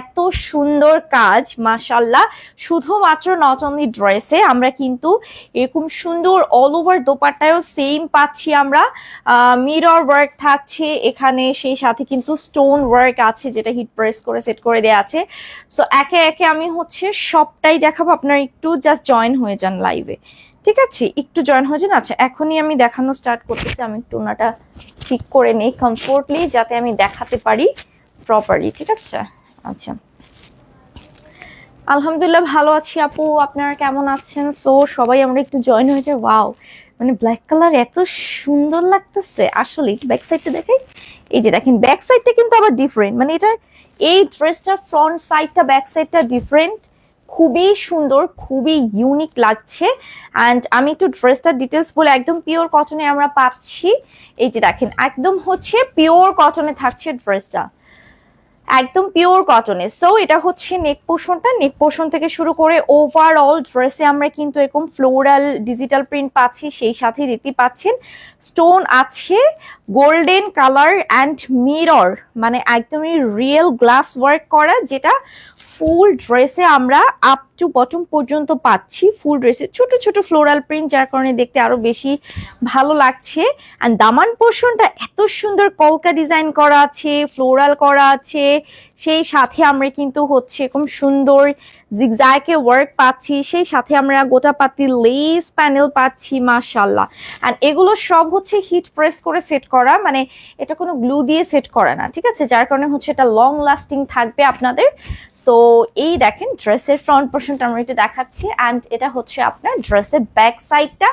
এত সুন্দর কাজ মাসাল্লাহ শুধুমাত্র নচন্দি ড্রেসে আমরা কিন্তু এরকম সুন্দর অল ওভার দোপাট্টায়ও সেম পাচ্ছি আমরা। মিরর ওয়ার্ক থাকছে, এখানে সেই সাথে কিন্তু স্টোন ওয়ার্ক আছে, যেটা হিট প্রেস করে সেট করে দেওয়া আছে। সো একে একে আমি হচ্ছে সবটাই দেখাবো। আপনার একটু জাস্ট জয়েন হয়ে যান লাইভে ঠিক আছে? একটু জয়েন হয়ে যান? আচ্ছা এখনই আমি দেখানো স্টার্ট করতেছি। আমি একটু ওনাটা ঠিক করে নেই কমফোর্টলি যাতে আমি দেখাতে পারি প্রপারলি ঠিক আছে? আচ্ছা। আলহামদুলিল্লাহ ভালো আছি আপু, আপনারা কেমন আছেন? সো সবাই আমরা একটু জয়েন হয়েছে ওয়াও মানে ব্ল্যাক কালার এত সুন্দর লাগতেছে। আসলে ব্যাক সাইডটা দেখাই। এই যে দেখেন ব্যাক সাইডটা কিন্তু আবার ডিফারেন্ট মানে এটা, এই ড্রেসটার ফ্রন্ট সাইডটা ব্যাক সাইডটা ডিফারেন্ট খুবই সুন্দর, খুবই ইউনিক লাগছে। অ্যান্ড আমি একটু ড্রেসটার ডিটেলস বলে একদম পিওর কটনে আমরা পাচ্ছি। এই যে দেখেন, একদম হচ্ছে পিওর কটনে থাকছে ড্রেসটা। একদম পিওর কটনের সো এটা হচ্ছে নেক পোর্শনটা নেক পোর্শন থেকে শুরু করে ওভারঅল ড্রেসে আমরা কিন্তু এরকম ফ্লোরাল ডিজিটাল প্রিন্ট পাচ্ছি, সেই সাথে দেখতে পাচ্ছেন। স্টোন আছে গোল্ডেন কালার অ্যান্ড মিরর মানে একদমই রিয়েল গ্লাস ওয়ার্ক করা, যেটা ফুল ড্রেসে আমরা আপ টু বটম পর্যন্ত পাচ্ছি ফুল ড্রেসে ছোট ছোট ফ্লোরাল প্রিন্ট যার কারণে দেখতে আরও বেশি ভালো লাগছে। অ্যান্ড দামান পোর্শনটা এত সুন্দর কলকা ডিজাইন করা আছে ফ্লোরাল করা আছে। সেই সাথে আমরা কিন্তু হচ্ছে এরকম সুন্দর জিগজ্যাকে ওয়ার্ক পাচ্ছি। সেই সাথে আমরা গোটা পাতি লেস প্যানেল পাচ্ছি মাশাল্লাহ অ্যান্ড এগুলো সব হচ্ছে হিট প্রেস করে সেট করা। মানে এটা কোনো গ্লু দিয়ে সেট করা না, ঠিক আছে? যার কারণে হচ্ছে এটা লং লাস্টিং থাকবে আপনাদের। সো এই দেখেন ড্রেসের ফ্রন্ট পোর্শনটা আমরা দেখাচ্ছি অ্যান্ড এটা হচ্ছে আপনার ড্রেসের ব্যাক সাইডটা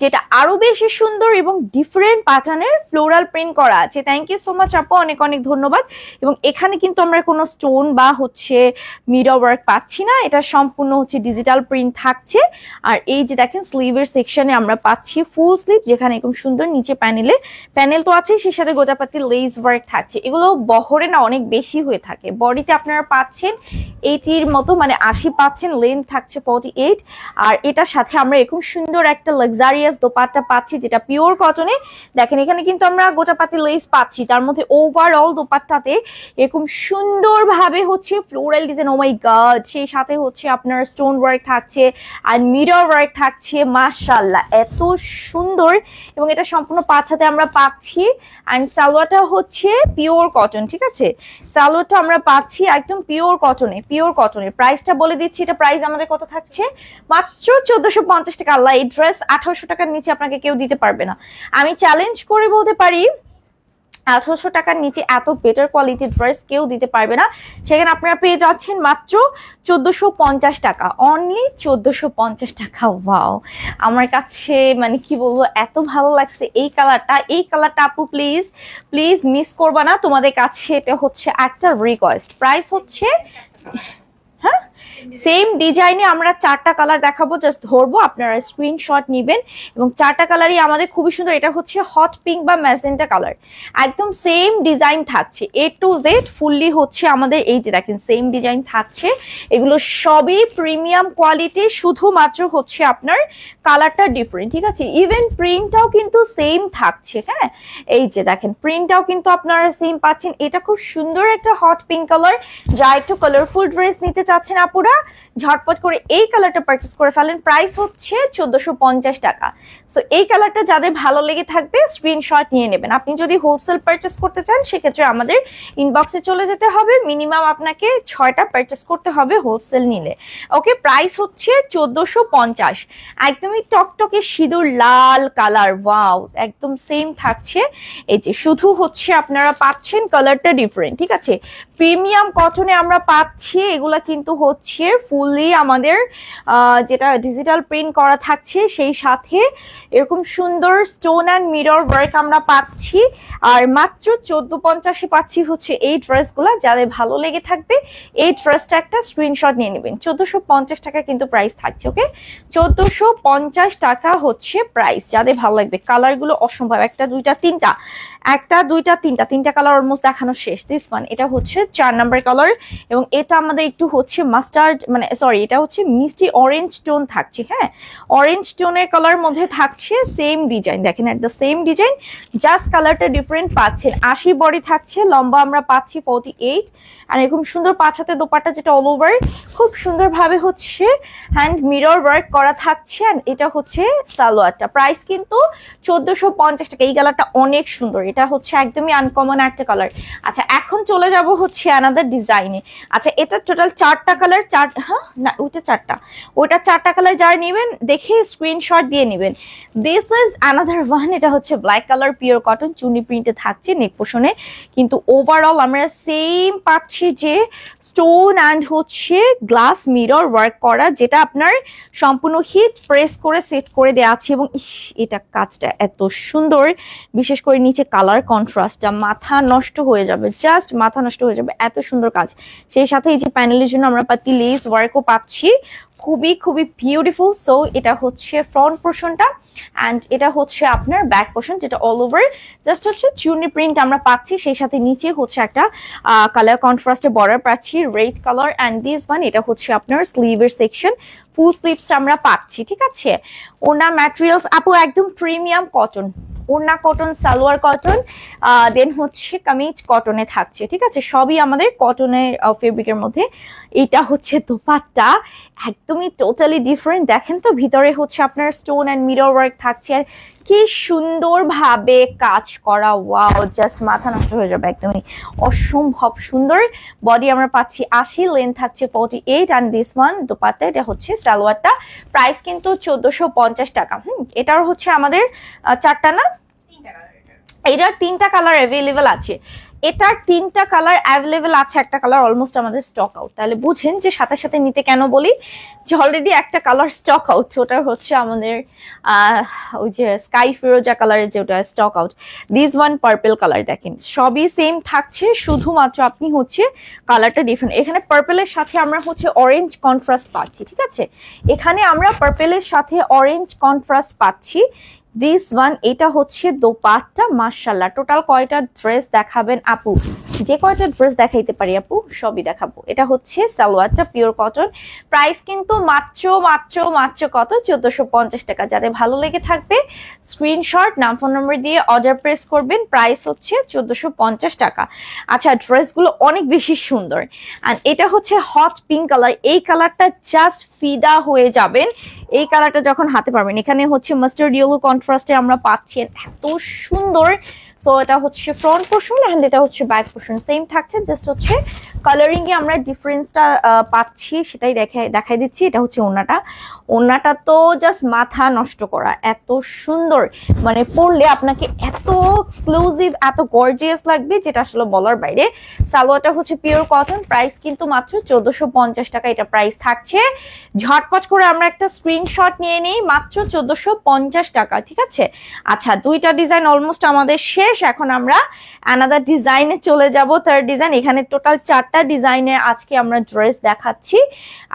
যেটা আরও বেশি সুন্দর এবং ডিফারেন্ট প্যাটার্নের ফ্লোরাল প্রিন্ট করা আছে। থ্যাংক ইউ সো মাচ আপু, অনেক অনেক ধন্যবাদ। এবং এখানে কিন্তু আমরা কোনো স্টোন বা হচ্ছে ওয়ার্ক পাচ্ছি না, এটা সম্পূর্ণ হচ্ছে ডিজিটাল প্রিন্ট থাকছে। আর এই যে দেখেন স্লিভের সেকশনে আমরা পাচ্ছি ফুল স্লিভ যেখানে সুন্দর নিচে প্যানেলে প্যানেল তো আছে সেই সাথে গোটাপাতি লেস ওয়ার্ক থাকছে। এগুলো বহরে না অনেক বেশি হয়ে থাকে। বডিতে আপনারা পাচ্ছেন এইটির মতো মানে আশি পাচ্ছেন লেন্থ থাকছে ফর্টি এইট আর এটার সাথে আমরা এরকম সুন্দর একটা লাক্সারিয়াস দোপাট্টা পাচ্ছি, যেটা পিওর কটনে দেখেন, এখানে কিন্তু আমরা গোটাপাতি লেস পাচ্ছি, তার মধ্যে ওভারঅল দোপাট্টাতে এরকম সুন্দরভাবে হচ্ছে ফ্লোরাল ডিজাইন ও মাই সেই সাথে হচ্ছে আপনার স্টোন ওয়ার্ক থাকছে আর মিরর ওয়ার্ক থাকছে মাশাল্লাহ এত সুন্দর এবং এটা সম্পূর্ণ পাঁচ হাতে আমরা পাচ্ছি। অ্যান্ড সালোয়ারটা হচ্ছে পিওর কটন ঠিক আছে? সালোয়ারটা আমরা পাচ্ছি একদম পিওর কটনে পিওর কটনের প্রাইসটা বলে দিচ্ছি, এটা প্রাইস আমাদের কত থাকছে? মাত্র চোদ্দশো পঞ্চাশ টাকা। আল্লাহ, এই ড্রেস আঠারোশো টাকার নিচে আপনাকে কেউ দিতে পারবে না। আমি চ্যালেঞ্জ করে বলতে পারি, আঠারোশো টাকার নিচে এত বেটার কোয়ালিটির ড্রেস কেউ দিতে পারবে না। সেখানে আপনারা পেয়ে যাচ্ছেন মাত্র চোদ্দশো পঞ্চাশ টাকা। অনলি চোদ্দশো পঞ্চাশ টাকা। ওয়াও আমার কাছে মানে কি বলব, এত ভালো লাগছে এই কালারটা এই কালারটা আপু প্লিজ প্লিজ মিস করবা না। তোমাদের কাছে এটা হচ্ছে একটা রিকোয়েস্ট প্রাইস হচ্ছে হ্যাঁ? সেম ডিজাইনে আমরা চারটা কালার দেখাবো জাস্ট ধরবো, আপনারা স্ক্রিনশট নেবেন। এবং চারটা কালারই আমাদের খুবই সুন্দর, এটা হচ্ছে হট পিঙ্ক বা ম্যাজেন্টা কালার একদম সেম ডিজাইন থাকছে এ টু জেড ফুললি হচ্ছে আমাদের, এই যে দেখেন সেম ডিজাইন থাকছে। এগুলো সবই প্রিমিয়াম কোয়ালিটি শুধুমাত্র হচ্ছে আপনার কালারটা ডিফারেন্ট ঠিক আছে? ইভেন প্রিন্টটাও কিন্তু সেম থাকছে হ্যাঁ? এই যে দেখেন প্রিন্টটাও কিন্তু আপনারা সেম পাচ্ছেন। এটা খুব সুন্দর একটা হট পিঙ্ক কালার যা একটু কালারফুল ড্রেস নিতে চাচ্ছেন আপুরা ঝটপট করে এই কালারটা পারচেস করে ফেলেন। প্রাইস হচ্ছে চোদ্দশো পঞ্চাশ টাকা। সো এই কালারটা যাদের ভালো লেগে থাকবে স্ক্রিনশট নিয়ে নেবেন। আপনি যদি হোলসেল পারচেস করতে চান, সেক্ষেত্রে আমাদের ইনবক্সে চলে যেতে হবে। মিনিমাম আপনাকে ছয়টা পারচেস করতে হবে হোলসেল নিলে। ওকে প্রাইস হচ্ছে চোদ্দশো পঞ্চাশ। একদমই টকটকে সিঁদুর, লাল কালার ওয়াও একদম সেম থাকছে। এই যে, শুধু হচ্ছে আপনারা পাচ্ছেন কালারটা ডিফারেন্ট ঠিক আছে? প্রিমিয়াম কটনে আমরা পাচ্ছি, এগুলা কিন্তু হচ্ছে ফুললি আমাদের যেটা ডিজিটাল প্রিন্ট করা থাকছে, সেই সাথে এরকম সুন্দর স্টোন অ্যান্ড মিরর ওয়ার্ক আমরা পাচ্ছি। আর মাত্র চোদ্দ পঞ্চাশে পাচ্ছি হচ্ছে এই ড্রেসগুলা যাদের ভালো লেগে থাকবে, এই ড্রেসটা একটা স্ক্রিনশট নিয়ে নেবেন। চোদ্দশো পঞ্চাশ টাকা কিন্তু প্রাইস থাকছে ওকে চোদ্দশো পঞ্চাশ টাকা হচ্ছে প্রাইস যাদের ভালো লাগবে। কালারগুলো অসম্ভব, একটা, দুইটা, তিনটা। একটা, দুইটা, তিনটা তিনটা কালার অলমোস্ট দেখানো শেষ। দিস ওয়ান এটা হচ্ছে চার নাম্বার কালার এবং এটা আমাদের একটু হচ্ছে মাস্টার্ড মানে সরি এটা হচ্ছে মিষ্টি অরেঞ্জ টোন থাকছে হ্যাঁ? অরেঞ্জ টোনের কালার মধ্যে থাকছে সেম ডিজাইন দেখেন at the same design just কালারটা ডিফারেন্ট পাচ্ছেন আশি বডি থাকছে, লম্বা আমরা পাচ্ছি ফর্টি এইট আর এরকম সুন্দর পাঁচ হাতে যেটা অল ওভার খুব সুন্দরভাবে হচ্ছে হ্যান্ড মিরর ওয়ার্ক করা থাকছে। এটা হচ্ছে সালোয়ারটা। প্রাইস কিন্তু চোদ্দশো পঞ্চাশ টাকা। এই কালারটা অনেক সুন্দর। এটা হচ্ছে একদমই আনকমন একটা কালার আচ্ছা এখন চলে যাব হচ্ছে আনাদার ডিজাইনে আচ্ছা এটা টোটাল চারটা কালার চার হ্যাঁ? না, ওইটা চারটা। ওইটা চারটা কালার যারা নেবেন, দেখে স্ক্রিনশট দিয়ে নেবেন। দিস ইজ আনাদার ওয়ান এটা হচ্ছে ব্ল্যাক কালার পিওর কটন চুনি প্রিন্টে থাকছে নেক পোষণে কিন্তু ওভারঅল আমরা সেম পাচ্ছি যে স্টোন অ্যান্ড হচ্ছে গ্লাস মিরর ওয়ার্ক করা, যেটা আপনার সম্পূর্ণ হিট প্রেস করে সেট করে দেওয়া আছে। এবং ইস, এটা কাজটা এত সুন্দর। বিশেষ করে নিচে কালার কন্ট্রাস্টটা মাথা নষ্ট হয়ে যাবে জাস্ট মাথা নষ্ট হয়ে যাবে, এত সুন্দর কাজ। সেই সাথে এই যে প্যানেলের জন্য আমরা পাতি লেস ওয়ার্কও পাচ্ছি। খুবই খুবই বিউটিফুল সো এটা হচ্ছে ফ্রন্ট পোর্শনটা অ্যান্ড এটা হচ্ছে আপনার ব্যাক পোর্শন যেটা অল ওভার জাস্ট হচ্ছে চুনি প্রিন্ট আমরা পাচ্ছি, সেই সাথে নিচে হচ্ছে একটা কালার কন্ট্রাস্টে বর্ডার পাচ্ছি red colour and this one এটা হচ্ছে আপনার স্লিভের সেকশন ফুল স্লিভস আমরা পাচ্ছি, ঠিক আছে? ওনার ম্যাটেরিয়ালস আপু একদম প্রিমিয়াম কটন ওড়না কটন সালোয়ার কটন দেন হচ্ছে কামিজ কটনে থাকছে, ঠিক আছে? সবই আমাদের কটনের ফেব্রিকের মধ্যে। এটা হচ্ছে দোপাট্টা একদমই টোটালি ডিফারেন্ট দেখেন তো ভিতরে হচ্ছে আপনার স্টোন অ্যান্ড মিরর ওয়ার্ক থাকছে। আর কি সুন্দরভাবে কাজ করা। ওয়াও জাস্ট মাথা নষ্ট হয়ে যাবে একদমই। অসম্ভব সুন্দর। বডি আমরা পাচ্ছি আশি লেন থাকছে forty eight and this one dupatta এটা হচ্ছে সালোয়ারটা। প্রাইস কিন্তু চোদ্দশো পঞ্চাশ টাকা। হুম এটার হচ্ছে আমাদের চারটা না? এটার তিনটা কালার অ্যাভেলেবেল আছে। এটার তিনটা কালার অ্যাভেলেবেল আছে, একটা কালার অলমোস্ট আমাদের স্টক আউট তাহলে বুঝেন যে সাথে সাথে নিতে কেন বলি? যে অলরেডি একটা কালার স্টক আউট ওটা হচ্ছে আমাদের ওই যে স্কাই ফিরোজা কালারের যে ওটা stock out this one purple colour দেখেন, সবই সেম থাকছে, শুধুমাত্র আপনি হচ্ছে কালারটা ডিফারেন্ট এখানে পার্পেলের সাথে আমরা হচ্ছে অরেঞ্জ কন্ট্রাস্ট পাচ্ছি, ঠিক আছে? এখানে আমরা পার্পেলের সাথে অরেঞ্জ কন্ট্রাস্ট পাচ্ছি। দিস ওয়ান এটা হচ্ছে দোপাট্টা মার্শাল্লাহ টোটাল কয়টা ড্রেস দেখাবেন আপু? যে কয়টা ড্রেস দেখাইতে পারি আপু, সবই দেখাবো। এটা হচ্ছে সালোয়ারটা পিওর কটন প্রাইস কিন্তু মাত্র মাত্র মাত্র কত? চোদ্দশো পঞ্চাশ টাকা। যাদের ভালো লেগে থাকবে স্ক্রিনশট নাম ফোন নম্বর দিয়ে অর্ডার প্রেস করবেন। প্রাইস হচ্ছে চোদ্দশো পঞ্চাশ টাকা। আচ্ছা ড্রেসগুলো অনেক বেশি সুন্দর। আর এটা হচ্ছে হট পিঙ্ক কালার এই কালারটা জাস্ট ফিদা হয়ে যাবেন। এই কালারটা যখন হাতে পারবেন, এখানে হচ্ছে মাস্টার্ড ইয়েলো কন্ট্রাস্টে আমরা পাচ্ছি এত সুন্দর সো এটা হচ্ছে ফ্রন্ট পোর্শন অ্যান্ড এটা হচ্ছে ব্যাক পোর্শন সেম থাকছে জাস্ট হচ্ছে কালারিং এ আমরা ডিফারেন্সটা পাচ্ছি, সেটাই দেখাই দেখাই দিচ্ছি। এটা হচ্ছে ওনাটা ওনাটা তো জাস্ট মাথা নষ্ট করা, এত সুন্দর। মানে পরলে আপনাকে এত এক্সক্লুসিভ এত গর্জিয়াস লাগবে, যেটা আসলে বলার বাইরে। সালোয়ারটা হচ্ছে পিওর কটন প্রাইস কিন্তু মাত্র চোদ্দশো পঞ্চাশ টাকা এটা প্রাইস থাকছে। ঝটপট করে আমরা একটা স্ক্রিনশট নিয়ে নিই, মাত্র চোদ্দশো পঞ্চাশ টাকা, ঠিক আছে? আচ্ছা দুইটা ডিজাইন অলমোস্ট আমাদের শেষ। এখন আমরা অ্যানাদার ডিজাইনে চলে যাব থার্ড ডিজাইন এখানে টোটাল চারটা ডিজাইনে আজকে আমরা ড্রেস দেখাচ্ছি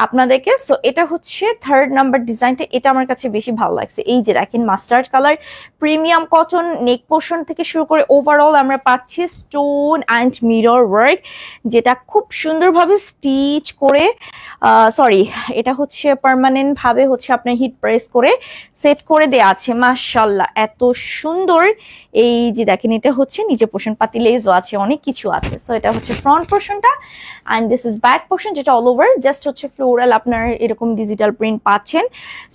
আপনাদেরকে। সো এটা হচ্ছে থার্ড নাম্বার ডিজাইনটা এটা আমার কাছে বেশি ভালো লাগছে। এই যে দেখেন mustard colour premium cotton neck portion থেকে শুরু করে ওভারঅল আমরা পাচ্ছি স্টোন অ্যান্ড মিরর ওয়ার্ক যেটা খুব সুন্দরভাবে স্টিচ করে সরি এটা হচ্ছে পার্মানেন্ট ভাবে হচ্ছে আপনার হিট প্রেস করে সেট করে দেয়া আছে। মাশাল্লাহ এত সুন্দর। এই যে দেখেন এটা হচ্ছে নিচে পোর্শন পাতি লেজও আছে, অনেক কিছু আছে। সো এটা হচ্ছে ফ্রন্ট পোর্শনটা and this is back portion যেটা অল ওভার জাস্ট হচ্ছে ফ্লোরাল আপনার এরকম ডিজিটাল প্রিন্ট পাচ্ছেন।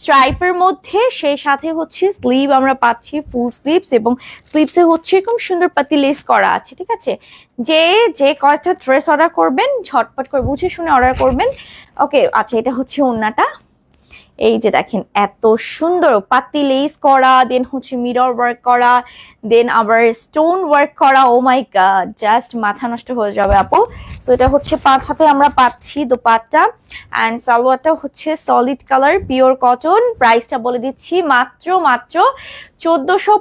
স্ট্রাইপের মধ্যে, সেই সাথে হচ্ছে স্লিভ আমরা পাচ্ছি ফুল স্লিভস এবং স্লিভসে হচ্ছে এরকম সুন্দর পাতি লেস করা আছে, ঠিক আছে? যে যে কয়টা ড্রেস অর্ডার করবেন, ঝটপট করে বুঝে শুনে অর্ডার করবেন। ওকে আচ্ছা এটা হচ্ছে ওন্নাটা। এই যে দেখেন, এত সুন্দর পাতি লেস করা দেন হচ্ছে মিরর ওয়ার্ক করা দেন আবার স্টোন ওয়ার্ক করা ও মাই গড জাস্ট মাথা নষ্ট হয়ে যাবে আপু। সো এটা হচ্ছে পাঁচ হাতে আমরা পাচ্ছি দোপাট্টা অ্যান্ড সালোয়ারটা হচ্ছে সলিড কালার পিওর কটন প্রাইসটা বলে দিচ্ছি মাত্র মাত্র চোদ্দশো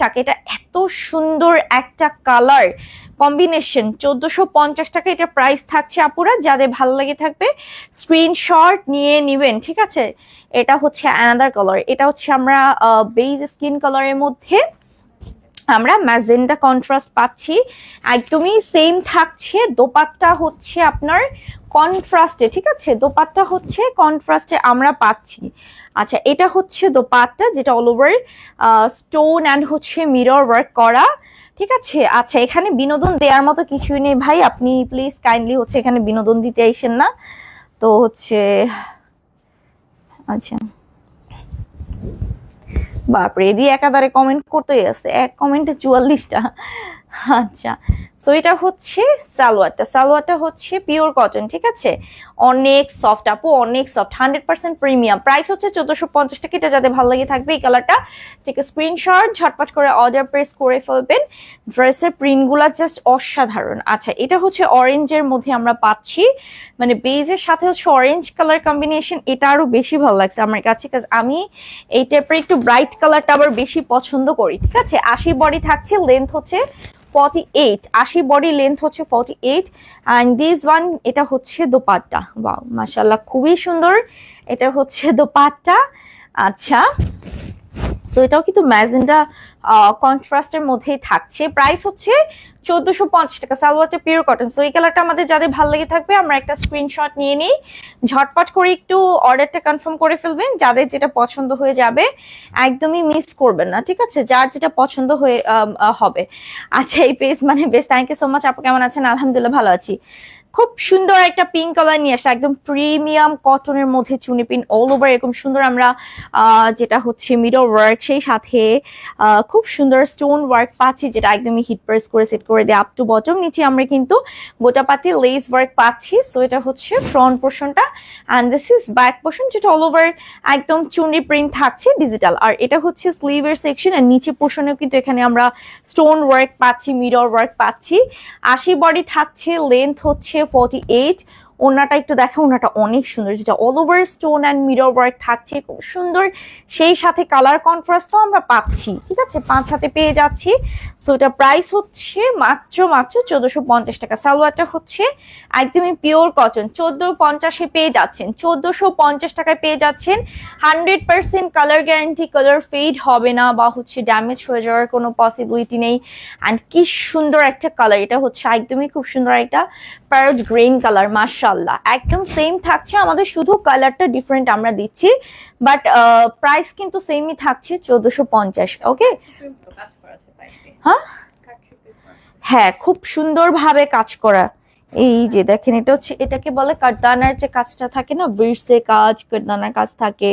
টাকা। এটা এত সুন্দর একটা কালার কম্বিনেশন, চোদ্দশো পঞ্চাশ টাকা এটা প্রাইস থাকছে আপুরা, যাদের ভালো লাগে থাকবে স্ক্রিনশট নিয়ে নিবেন, ঠিক আছে? এটা হচ্ছে অ্যানাদার কালার এটা হচ্ছে আমরা বেজ স্কিন কালারের মধ্যে আমরা ম্যাজেন্ডা কন্ট্রাস্ট পাচ্ছি। একদমই সেম থাকছে দোপাতটা হচ্ছে আপনার কনট্রাস্টে, ঠিক আছে? দোপাট্টা হচ্ছে কনট্রাস্টে আমরা পাচ্ছি। আচ্ছা এটা হচ্ছে দোপাট্টা যেটা অল ওভার স্টোন অ্যান্ড হচ্ছে মিরর ওয়ার্ক করা, ঠিক আছে? আচ্ছা এখানে বিনোদন দেওয়ার মতো কিছুই নেই ভাই। আপনি প্লিজ কাইন্ডলি হচ্ছে এখানে বিনোদন দিতে আইসেন না। তো হচ্ছে আচ্ছা। বাপরে এদি একাধারে কমেন্ট করতেই আছে। এক কমেন্টে চুয়াল্লিশটা। আচ্ছা। সো এটা হচ্ছে সালোয়ারটা। সালোয়ারটা হচ্ছে পিওর কটন ঠিক আছে? অনেক সফট আপু, অনেক soft hundred percent premium price হচ্ছে চোদ্দশো পঞ্চাশ টাকা। এটা যাদের ভালো লাগে থাকবে এই কালারটা ঠিক স্ক্রিনশট ঝটপট করে অর্ডার প্রেস করে ফেলবেন। ড্রেসের প্রিন্টগুলা জাস্ট অসাধারণ। আচ্ছা এটা হচ্ছে অরেঞ্জের মধ্যে আমরা পাচ্ছি। মানে বেজের সাথে হচ্ছে অরেঞ্জ কালার কম্বিনেশন এটা আরও বেশি ভালো লাগছে আমার কাছে কাজ আমি এই টাইপের একটু ব্রাইট কালারটা আবার বেশি পছন্দ করি। ঠিক আছে? আশি বডি থাকছে লেন্থ হচ্ছে ফর্টি এইট আশি বডি হচ্ছে forty eight and this one এটা হচ্ছে দোপাট্টা। বাও মাসাল্লাহ খুবই সুন্দর। এটা হচ্ছে দোপাট্টা। আচ্ছা সো এটাও কিন্তু ম্যাজেন্ডা কন্ট্রাস্টের মধ্যেই থাকছে। প্রাইস হচ্ছে চোদ্দশো পঞ্চাশ টাকা। সালোয়ারটা পিওর কটন সো এই কালারটা আমাদের যাদের ভালো লেগে থাকবে, আমরা একটা স্ক্রিনশট নিয়ে নিই। ঝটপট করে একটু অর্ডারটা কনফার্ম করে ফেলবেন। যাদের যেটা পছন্দ হয়ে যাবে, একদমই মিস করবেন না, ঠিক আছে? যার যেটা পছন্দ হয়ে হবে। আচ্ছা এই পেজ মানে বেশ থ্যাংক ইউ সো মাচ আপু, কেমন আছেন? আলহামদুলিল্লাহ, ভালো আছি। খুব সুন্দর একটা পিঙ্ক কালার নিয়ে আসে, একদম প্রিমিয়াম কটনের মধ্যে চুনি পিন অল ওভার এরকম সুন্দর আমরা যেটা হচ্ছে মিডল ওয়ার্ক সেই সাথে খুব সুন্দর স্টোন ওয়ার্ক পাচ্ছি, যেটা একদমই হিট প্রেস করে সেট করে দেয় আপ টু বটম নিচে আমরা কিন্তু গোটাপাতি লেস ওয়ার্ক পাচ্ছি সো এটা হচ্ছে ফ্রন্ট পোর্শনটা and this is back portion যেটা অল ওভার একদম চুনি প্রিন্ট থাকছে ডিজিটাল আর এটা হচ্ছে স্লিভের সেকশন আর নিচে পোর্শনেও কিন্তু এখানে আমরা স্টোন ওয়ার্ক পাচ্ছি মিরর ওয়ার্ক পাচ্ছি। আশি বডি থাকছে লেন্থ হচ্ছে এইট ওনাটা একটু দেখো ওনাটা অনেক সুন্দর। যেটা all over stone and mirror work থাকছে, খুব সুন্দর। সেই সাথে কালার কন্ট্রাস্ট তো আমরা পাচ্ছি, ঠিক আছে? পাঁচ হাতে পেয়ে যাচ্ছি। সো এটা প্রাইস হচ্ছে মাত্র মাত্র চোদ্দশো পঞ্চাশ টাকা। সালোয়ারটা হচ্ছে একদমই পিওর কটন চোদ্দ পঞ্চাশে পেয়ে যাচ্ছেন। চোদ্দশো পঞ্চাশ টাকায় পেয়ে যাচ্ছেন। Hundred percent colour guarantee colour fade হবে না বা হচ্ছে ড্যামেজ হয়ে যাওয়ার কোনো পসিবিলিটি নেই। অ্যান্ড কি সুন্দর একটা কালার এটা হচ্ছে একদমই খুব সুন্দর একটা প্যারট গ্রিন কালার মাশাল্লাহ একদম সেম থাকছে, আমাদের শুধু কালারটা ডিফারেন্ট আমরা দিচ্ছি বাট প্রাইস কিন্তু সেমই থাকছে চোদ্দশো ওকে হ্যাঁ? হ্যাঁ খুব সুন্দরভাবে কাজ করা। এই যে দেখেন, এটা হচ্ছে, এটাকে বলে কাটদানার যে কাজটা থাকে না ব্রিডসের কাজ কাটদানার কাজ থাকে,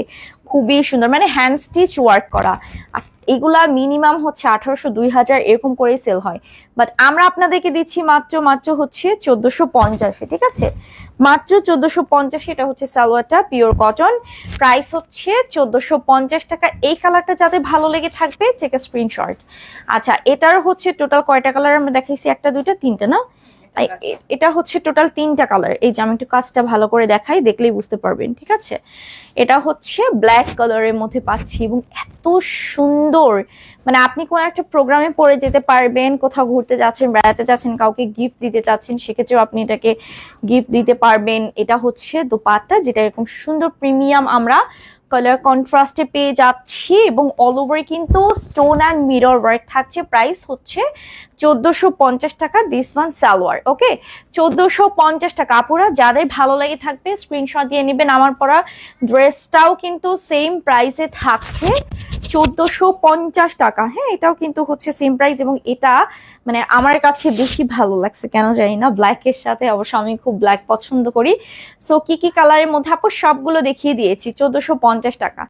খুবই সুন্দর মানে হ্যান্ড স্টিচ ওয়ার্ক করা। আর এগুলা মিনিমাম হচ্ছে আঠারোশো, দুই হাজার এরকম করেই সেল হয়। বাট আমরা আপনাদেরকে দিচ্ছি মাত্র মাত্র হচ্ছে চোদ্দশো পঞ্চাশে, ঠিক আছে? মাত্র চোদ্দশো পঞ্চাশে এটা হচ্ছে সালোয়ারটা পিওর কটন প্রাইস হচ্ছে চোদ্দশো পঞ্চাশ টাকা। এই কালারটা যাতে ভালো লেগে থাকবে চেক স্ক্রিনশট আচ্ছা এটার হচ্ছে টোটাল কয়টা কালার আমরা দেখাইছি? একটা, দুইটা, তিনটা, না? এটা হচ্ছে টোটাল তিনটা কালার এই যে আমি একটু কাজটা ভালো করে দেখাই দেখলেই বুঝতে পারবেন ঠিক আছে? এটা হচ্ছে ব্ল্যাক কালারের মধ্যে পাচ্ছি এবং এত সুন্দর। মানে আপনি কোন একটা প্রোগ্রামে পড়ে যেতে পারবেন কোথাও ঘুরতে যাচ্ছেন বেড়াতে যাচ্ছেন কাউকে গিফট দিতে চাচ্ছেন সেক্ষেত্রেও আপনি এটাকে গিফট দিতে পারবেন। এটা হচ্ছে দোপাট্টা যেটা এরকম সুন্দর প্রিমিয়াম আমরা কালার কন্ট্রাস্টে পেয়ে যাচ্ছি এবং অল ওভার কিন্তু স্টোন অ্যান্ড মিরর ওয়ার্ক থাকছে। প্রাইস হচ্ছে চোদ্দোশো পঞ্চাশ টাকা দিস ওয়ান সালোয়ার ওকে চোদ্দোশো পঞ্চাশ টাকা। আপুরা, যাদের ভালো লাগে থাকবে স্ক্রিনশট দিয়ে নেবেন। আমার পরা ড্রেসটাও কিন্তু সেম প্রাইসে থাকছে। চোদ্দশো পঞ্চাশ টাকা। হ্যাঁ এটাও কিন্তু হচ্ছে সেম প্রাইস এবং এটা মানে আমার কাছে বেশি ভালো লাগছে, কেন জানি না? ব্ল্যাকের সাথে অবশ্য আমি খুব ব্ল্যাক পছন্দ করি। সো কি কি কালারের মধ্যে? আপু, সবগুলো দেখিয়ে দিয়েছি, চোদ্দশো পঞ্চাশ টাকা।